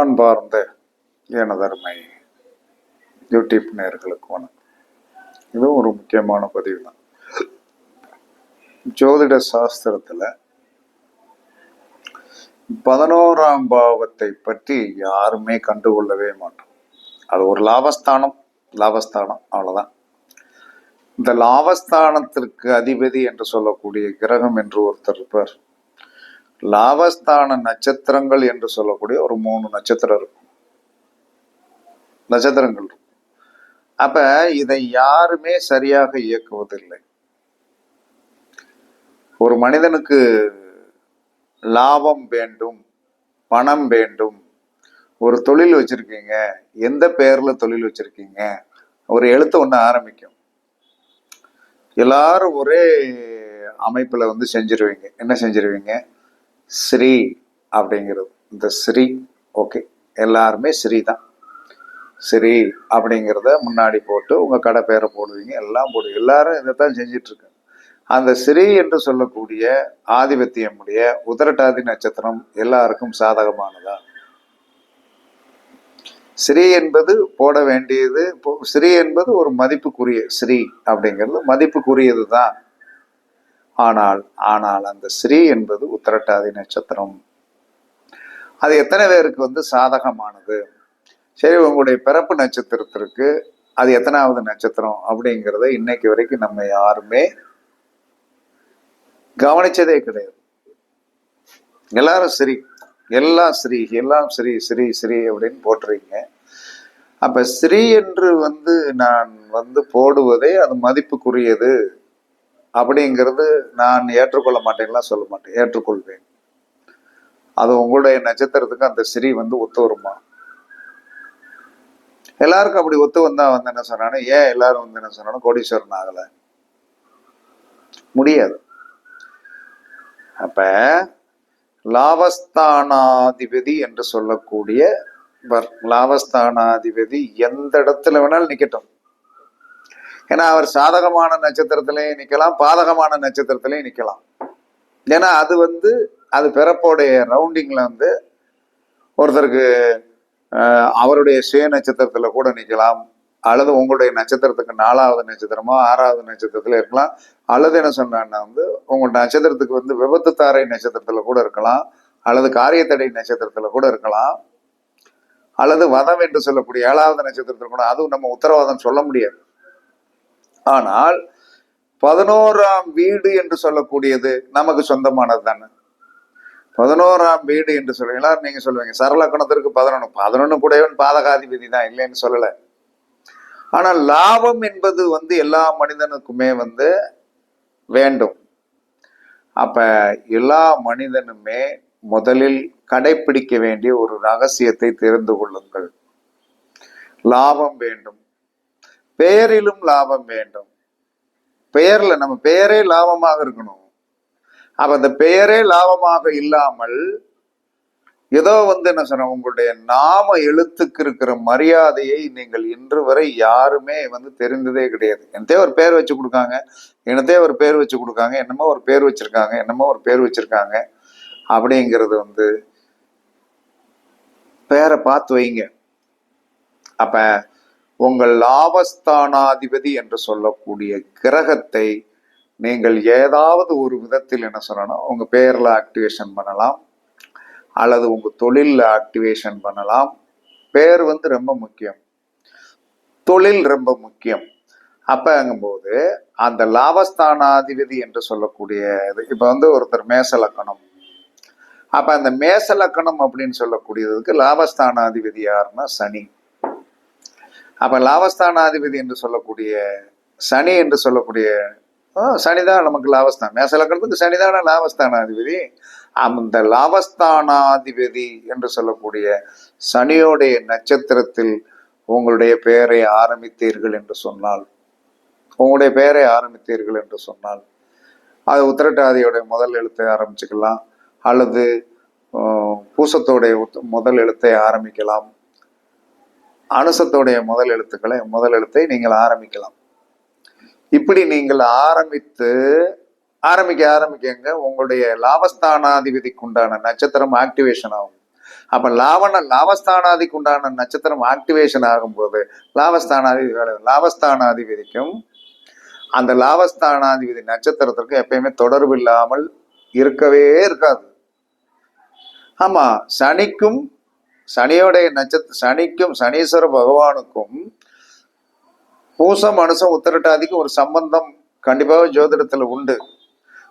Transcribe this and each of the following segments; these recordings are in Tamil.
அன்பார்ந்த எனதருமை யூடியூப் நேர்களுக்கு வணக்கம். இதுவும் ஒரு முக்கியமான பதிவு தான் ஜோதிட சாஸ்திரத்தில் பதினோராம் பாவத்தை பற்றி யாருமே கண்டுகொள்ளவே மாட்டோம். அது ஒரு லாபஸ்தானம் லாபஸ்தானம் அவ்வளோதான் இந்த லாபஸ்தானத்திற்கு அதிபதி என்று சொல்லக்கூடிய கிரகம் என்று ஒருத்தர் இருப்பார். லாபஸ்தான நட்சத்திரங்கள் என்று சொல்லக்கூடிய ஒரு மூணு நட்சத்திரம் இருக்கும். நட்சத்திரங்கள் இருக்கும். அப்ப இதை யாருமே சரியாக இயக்குவதில்லை. ஒரு மனிதனுக்கு லாபம் வேண்டும் பணம் வேண்டும். ஒரு தொழில் வச்சிருக்கீங்க எந்த பெயர்ல தொழில் வச்சிருக்கீங்க? ஒரு எழுத்து ஒன்று ஆரம்பிக்கும். எல்லாரும் ஒரே அமைப்பில் வந்து செஞ்சிருவீங்க. என்ன செஞ்சிருவீங்க? ஸ்ரீ அப்படிங்கிறது. இந்த ஸ்ரீ ஓகே. எல்லாருமே ஸ்ரீ தான். ஸ்ரீ அப்படிங்கிறத முன்னாடி போட்டு உங்கள் கடை பேரை போடுவீங்க எல்லாம் போடுவீங்க. எல்லாரும் இதை தான் இருக்காங்க அந்த ஸ்ரீ என்று சொல்லக்கூடிய ஆதிபத்தியமுடைய உதரட்டாதி நட்சத்திரம் எல்லாருக்கும் சாதகமானதா? ஸ்ரீ என்பது போட வேண்டியது ஸ்ரீ என்பது ஒரு மதிப்புக்குரிய ஸ்ரீ அப்படிங்கிறது மதிப்புக்குரியது தான் ஆனால் ஆனால் அந்த ஸ்ரீ என்பது உத்திரட்டாதி நட்சத்திரம். அது எத்தனை பேருக்கு வந்து சாதகமானது? சரி உங்களுடைய பிறப்பு நட்சத்திரத்திற்கு அது எத்தனாவது நட்சத்திரம் அப்படிங்கிறத இன்னைக்கு வரைக்கும் நம்ம யாருமே கவனிச்சதே கிடையாது. எல்லாரும் ஸ்ரீ எல்லாம் ஸ்ரீ எல்லாம் ஸ்ரீ ஸ்ரீ ஸ்ரீ அப்படின்னு போட்டுறீங்க அப்ப ஸ்ரீ என்று வந்து நான் வந்து போடுவதே அது மதிப்புக்குரியது. அப்படிங்கிறது நான் ஏற்றுக்கொள்ள மாட்டேன்லாம் சொல்ல மாட்டேன். ஏற்றுக்கொள்வேன். அது உங்களுடைய நட்சத்திரத்துக்கு அந்த ஸ்ரீ வந்து ஒத்து வருமா? எல்லாருக்கும் அப்படி ஒத்து வந்தா வந்து என்ன சொன்னானு ஏன் எல்லாரும் வந்து என்ன சொன்னாலும் கோடீஸ்வரன் ஆகல. முடியாது. அப்ப லாபஸ்தானாதிபதி என்று சொல்லக்கூடிய வர்- லாபஸ்தானாதிபதி எந்த இடத்துல வேணாலும் நிக்கட்டும். ஏன்னா அவர் சாதகமான நட்சத்திரத்திலையும் நிற்கலாம் பாதகமான நட்சத்திரத்திலையும் நிற்கலாம். ஏன்னா அது வந்து அது பிறப்போடைய ரவுண்டிங்கில் வந்து ஒருத்தருக்கு அவருடைய சுய நட்சத்திரத்தில் கூட நிற்கலாம் அல்லது உங்களுடைய நட்சத்திரத்துக்கு நாலாவது நட்சத்திரமோ ஆறாவது நட்சத்திரத்துல இருக்கலாம் அல்லது என்ன சொன்னான்னா வந்து உங்கள் நட்சத்திரத்துக்கு வந்து விபத்து தாரை நட்சத்திரத்துல கூட இருக்கலாம் அல்லது காரியத்தடை நட்சத்திரத்துல கூட இருக்கலாம் அல்லது வதம் என்று சொல்லக்கூடிய ஏழாவது நட்சத்திரத்துல கூட அதுவும் நம்ம உத்தரவாதம் சொல்ல முடியாது. ஆனால் பதினோராம் வீடு என்று சொல்லக்கூடியது நமக்கு சொந்தமானது தானே? பதினோராம் வீடு என்று சொல்லுவீங்களா எல்லாரும் நீங்க சொல்லுவீங்க சரலக்கணத்திற்கு பதினொன்று பதினொன்று கூடவன் பாதகாதிபதி தான் இல்லைன்னு சொல்லல. ஆனால் லாபம் என்பது வந்து எல்லா மனிதனுக்குமே வந்து வேண்டும். அப்ப எல்லா மனிதனுமே முதலில் கடைபிடிக்க வேண்டிய ஒரு ரகசியத்தை தெரிந்து கொள்ளுங்கள். லாபம் வேண்டும் பெயரிலும் லாபம் வேண்டும். பெயர்ல நம்ம பெயரே லாபமாக இருக்கணும். அப்ப அந்த பெயரே லாபமாக இல்லாமல் ஏதோ வந்து என்ன சொன்ன உங்களுடைய நாம எழுத்துக்கு இருக்கிற மரியாதையை நீங்கள் இன்று வரை யாருமே வந்து தெரிந்ததே கிடையாது. என்னத்தே ஒரு பேர் வச்சு கொடுக்காங்க. என்னத்தே ஒரு பேர் வச்சு கொடுக்காங்க. என்னமோ ஒரு பேர் வச்சிருக்காங்க. என்னமோ ஒரு பேர் வச்சிருக்காங்க. அப்படிங்கிறது வந்து பேரை பார்த்து வைங்க. அப்ப உங்கள் லாபஸ்தானாதிபதி என்று சொல்லக்கூடிய கிரகத்தை நீங்கள் ஏதாவது ஒரு விதத்தில் என்ன சொல்லணும் உங்கள் பேரில் ஆக்டிவேஷன் பண்ணலாம் அல்லது உங்கள் தொழிலில் ஆக்டிவேஷன் பண்ணலாம். பேர் வந்து ரொம்ப முக்கியம். தொழில் ரொம்ப முக்கியம். அப்போங்கும்போது அந்த லாபஸ்தானாதிபதி என்று சொல்லக்கூடிய இது இப்போ வந்து ஒருத்தர் மேசலக்கணம் அப்போ அந்த மேசலக்கணம் அப்படின்னு சொல்லக்கூடியதுக்கு லாபஸ்தானாதிபதி யாருன்னா சனி. அப்ப லாபஸ்தானாதிபதி என்று சொல்லக்கூடிய சனி என்று சொல்லக்கூடிய சனிதான் நமக்கு லாபஸ்தான் மேச லக்கணத்துக்கு சனிதான லாபஸ்தானாதிபதி. அந்த லாபஸ்தானாதிபதி என்று சொல்லக்கூடிய சனியோடைய நட்சத்திரத்தில் உங்களுடைய பெயரை ஆரம்பித்தீர்கள் என்று சொன்னால் உங்களுடைய பெயரை ஆரம்பித்தீர்கள் என்று சொன்னால் அது உத்திரட்டாதியோடைய முதல் எழுத்தை ஆரம்பிச்சுக்கலாம் அல்லது பூசத்தோடைய உத்- முதல் எழுத்தை ஆரம்பிக்கலாம். அனுசத்தோடைய முதல் எழுத்துக்களை முதல் எழுத்தை நீங்கள் ஆரம்பிக்கலாம். இப்படி நீங்கள் ஆரம்பித்து ஆரம்பிக்க ஆரம்பிக்கங்க உங்களுடைய லாபஸ்தானாதிபதிக்கு உண்டான நட்சத்திரம் ஆக்டிவேஷன் ஆகும். அப்ப லாவண லாபஸ்தானாதிக்கு உண்டான நட்சத்திரம் ஆக்டிவேஷன் ஆகும்போது லாபஸ்தானாதிபதி லாபஸ்தானாதிபதிக்கும் அந்த லாபஸ்தானாதிபதி நட்சத்திரத்திற்கும் எப்பயுமே தொடர்பு இல்லாமல் இருக்கவே இருக்காது. ஆமா சனிக்கும் சனியோடைய நட்சத்திர சனிக்கும் சனீஸ்வர பகவானுக்கும் பூசம் மனுஷம் உத்திரட்டாதிக்கும் ஒரு சம்பந்தம் கண்டிப்பாக ஜோதிடத்தில் உண்டு.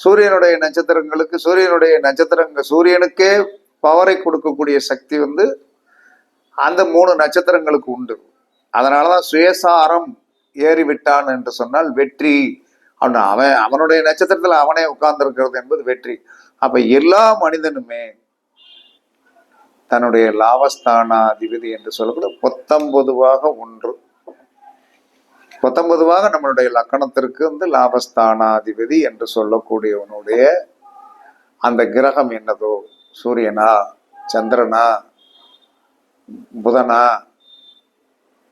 சூரியனுடைய நட்சத்திரங்களுக்கு சூரியனுடைய நட்சத்திரங்க சூரியனுக்கே பவரை கொடுக்கக்கூடிய சக்தி வந்து அந்த மூணு நட்சத்திரங்களுக்கு உண்டு. அதனாலதான் சுயசாரம் ஏறிவிட்டான் என்று சொன்னால் வெற்றி. அவன் அவன் அவனுடைய நட்சத்திரத்தில் அவனே உட்கார்ந்துருக்கிறது என்பது வெற்றி. அப்போ எல்லா மனிதனுமே தன்னுடைய லாபஸ்தானாதிபதி என்று சொல்லக்கூடிய பத்தொன்பதுவாக ஒன்று. பத்தொன்பதுவாக நம்மளுடைய லக்கணத்திற்கு வந்து லாபஸ்தானாதிபதி என்று சொல்லக்கூடியவனுடைய அந்த கிரகம் என்னதோ? சூரியனா? சந்திரனா? புதனா?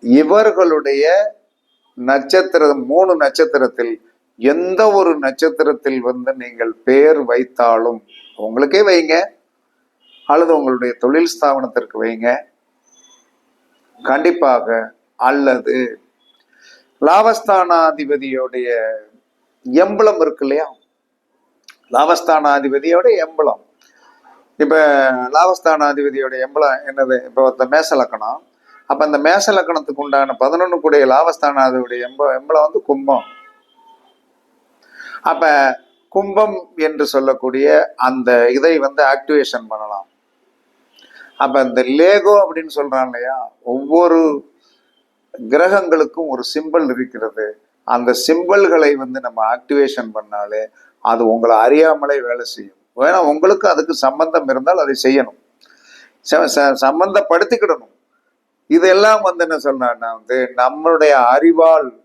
இவர்களுடைய நட்சத்திர மூணு நட்சத்திரத்தில் எந்த ஒரு நட்சத்திரத்தில் வந்து நீங்கள் பெயர் வைத்தாலும் உங்களுக்கே வைங்க. அல்லது உங்களுடைய தொழில் ஸ்தாபனத்திற்கு வைங்க. கண்டிப்பாக அல்லது லாபஸ்தானாதிபதியோடைய எம்பளம் இருக்கு இல்லையா? லாபஸ்தானாதிபதியோட எம்பளம். இப்ப லாபஸ்தானாதிபதியோட எம்பளம் என்னது? இப்போ ஒருத்த மேச லக்கணம். அப்ப இந்த மேச லக்கணத்துக்கு உண்டான பதினொன்னு கூடிய லாபஸ்தானாதிபதியோட எம்ப எம்பளம் வந்து கும்பம். அப்ப கும்பம் என்று சொல்லக்கூடிய அந்த இதை வந்து ஆக்டிவேஷன் பண்ணலாம். அப்ப இந்த லேகோ அப்படின்னு சொல்றான் இல்லையா? ஒவ்வொரு கிரகங்களுக்கும் ஒரு சிம்பல் இருக்கிறது. அந்த சிம்பல்களை வந்து நம்ம ஆக்டிவேஷன் பண்ணாலே அது உங்களை அறியாமலே வேலை செய்யும். வேணா உங்களுக்கு அதுக்கு சம்பந்தம் இருந்தால் அதை செய்யணும். ச- ச- சம்பந்தப்படுத்திக்கிடணும். இதெல்லாம் வந்து என்ன சொல்றேன்னா வந்து நம்மளுடைய அறிவால்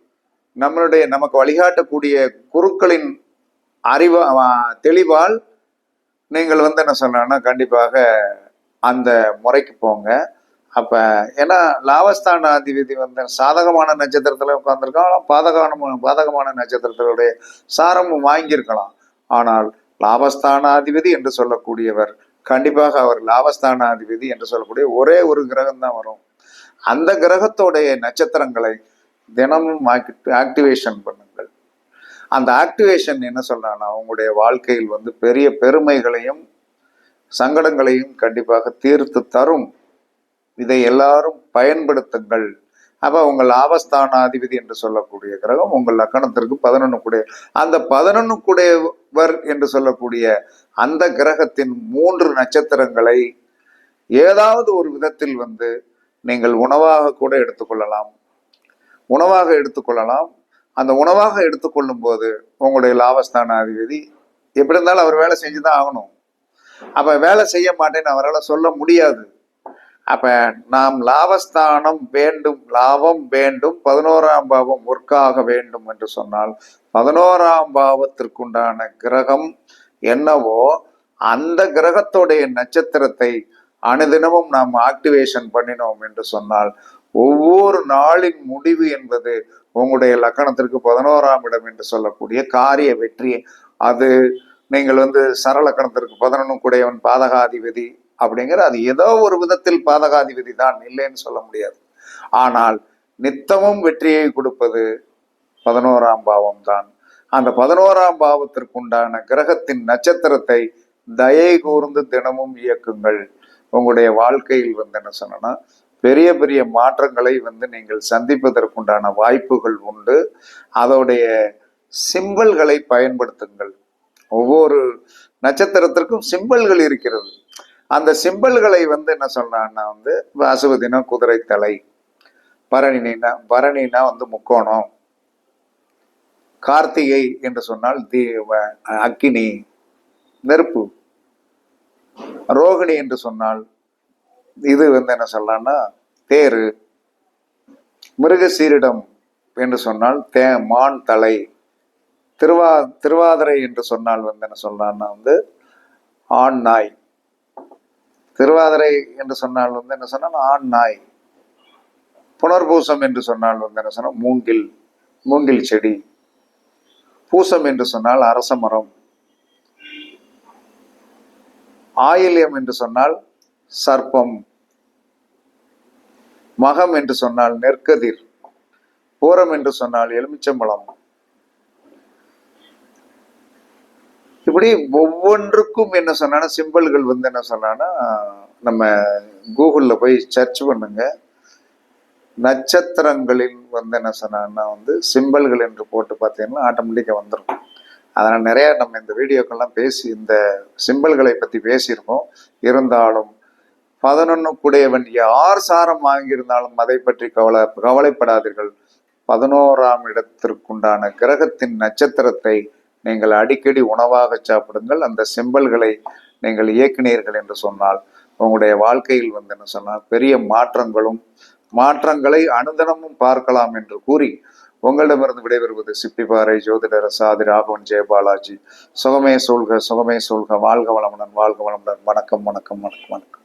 நம்மளுடைய நமக்கு வழிகாட்டக்கூடிய குருக்களின் அறிவா தெளிவால் நீங்கள் வந்து என்ன சொன்னா கண்டிப்பாக அந்த முறைக்கு போங்க. அப்ப ஏன்னா லாபஸ்தான அதிபதி வந்து சாதகமான நட்சத்திரத்துல உட்காந்துருக்கலாம் பாதகான பாதகமான நட்சத்திரத்தினுடைய சாரமும் வாங்கியிருக்கலாம். ஆனால் லாபஸ்தானாதிபதி என்று சொல்லக்கூடியவர் கண்டிப்பாக அவர் லாபஸ்தானாதிபதி என்று சொல்லக்கூடிய ஒரே ஒரு கிரகம் தான் வரும். அந்த கிரகத்தோடைய நட்சத்திரங்களை தினமும் ஆக்டிவேஷன் பண்ணுங்கள். அந்த ஆக்டிவேஷன் என்ன சொல்றாங்கன்னா உங்களுடைய வாழ்க்கையில் வந்து பெரிய பெருமைகளையும் சங்கடங்களையும் கண்டிப்பாக தீர்த்து தரும். இதை எல்லாரும் பயன்படுத்துங்கள். அப்போ உங்கள் லாபஸ்தானாதிபதி என்று சொல்லக்கூடிய கிரகம் உங்கள் லக்கணத்திற்கு பதினொன்றுக்குடைய கூடிய அந்த பதினொன்னு கூடியவர் என்று சொல்லக்கூடிய அந்த கிரகத்தின் மூன்று நட்சத்திரங்களை ஏதாவது ஒரு விதத்தில் வந்து நீங்கள் உணவாக கூட எடுத்துக்கொள்ளலாம். உணவாக எடுத்துக்கொள்ளலாம். அந்த உணவாக எடுத்துக்கொள்ளும் போது உங்களுடைய லாபஸ்தானாதிபதி எப்படி இருந்தாலும் அவர் வேலை செஞ்சு தான் ஆகணும். அப்ப வேலை செய்ய மாட்டேன்னு அவரால் சொல்ல முடியாது. அப்ப நாம் லாபஸ்தானம் வேண்டும் லாபம் வேண்டும் பதினோராம் பாவம் ஒர்க்காக வேண்டும் என்று சொன்னால் பதினோராம் பாவத்திற்குண்டான கிரகம் என்னவோ அந்த கிரகத்துடைய நட்சத்திரத்தை அனுதினமும் நாம் ஆக்டிவேஷன் பண்ணினோம் என்று சொன்னால் ஒவ்வொரு நாளின் முடிவு என்பது உங்களுடைய லக்கணத்திற்கு பதினோராம் இடம் என்று சொல்லக்கூடிய காரிய வெற்றி. அது நீங்கள் வந்து சரலக்கணத்திற்கு பதினொன்று கூடையவன் பாதகாதிபதி அப்படிங்கிற அது ஏதோ ஒரு விதத்தில் பாதகாதிபதி தான் இல்லைன்னு சொல்ல முடியாது. ஆனால் நித்தமும் வெற்றியை கொடுப்பது பதினோராம் பாவம் தான். அந்த பதினோராம் பாவத்திற்குண்டான கிரகத்தின் நட்சத்திரத்தை தயை கூர்ந்து தினமும் இயக்குங்கள். உங்களுடைய வாழ்க்கையில் வந்து என்ன சொன்னா பெரிய பெரிய மாற்றங்களை வந்து நீங்கள் சந்திப்பதற்குண்டான வாய்ப்புகள் உண்டு. அதோடைய சிம்பல்களை பயன்படுத்துங்கள். ஒவ்வொரு நட்சத்திரத்திற்கும் சிம்பல்கள் இருக்கிறது. அந்த சிம்பல்களை வந்து என்ன சொல்றான்னா வந்து அசுபதினா குதிரை தலை பரணினா பரணினா வந்து முக்கோணம் கார்த்திகை என்று சொன்னால் தீ அக்கினி நெருப்பு ரோகிணி என்று சொன்னால் இது வந்து என்ன சொல்லலாம்னா தேரு மிருகசீரிடம் என்று சொன்னால் தே மான் தலை திருவா திருவாதிரை என்று சொன்னால் வந்து என்ன சொல்றான்னா வந்து ஆண் நாய். திருவாதிரை என்று சொன்னால் வந்து என்ன சொன்னால் ஆண் நாய். புனர்பூசம் என்று சொன்னால் வந்து என்ன சொன்னால் மூங்கில் மூங்கில் செடி. பூசம் என்று சொன்னால் அரச மரம். ஆயில்யம் என்று சொன்னால் சர்ப்பம். மகம் என்று சொன்னால் நெற்கதிர். பூரம் என்று சொன்னால் எலுமிச்சம்பழம். இப்படி ஒவ்வொன்றுக்கும் என்ன சொன்னா சிம்பிள்கள் வந்து என்ன சொன்னான்னா நம்ம கூகுளில் போய் சர்ச் பண்ணுங்க. நட்சத்திரங்களில் வந்து என்ன சொன்னான்னா வந்து சிம்பிள்கள் என்று போட்டு பார்த்தீங்கன்னா ஆட்டோமேட்டிக்காக வந்துடும் அதனால் நிறையா நம்ம இந்த வீடியோக்கெல்லாம் பேசி இந்த சிம்பிள்களை பற்றி பேசியிருக்கோம். இருந்தாலும் பதினொன்று கூடையவன் யார் சாரம் வாங்கியிருந்தாலும் அதை பற்றி கவலை கவலைப்படாதீர்கள். பதினோராம் இடத்திற்குண்டான கிரகத்தின் நட்சத்திரத்தை நீங்கள் அடிக்கடி உணவாக சாப்பிடுங்கள். அந்த செம்பல்களை நீங்கள் இயக்கினீர்கள் என்று சொன்னால் உங்களுடைய வாழ்க்கையில் வந்து என்ன சொன்னால் பெரிய மாற்றங்களும் மாற்றங்களை அனுதினமும் பார்க்கலாம் என்று கூறி உங்களிடமிருந்து விடைபெறுவது சிப்பிபாறை ஜோதிடர் சாதி ராகவன் ஜெயபாலாஜி சுகமே சொல்க சுகமே சொல்க வாழ்க வளமுடன் வாழ்க வளமுடன். வணக்கம் வணக்கம் வணக்கம் வணக்கம்.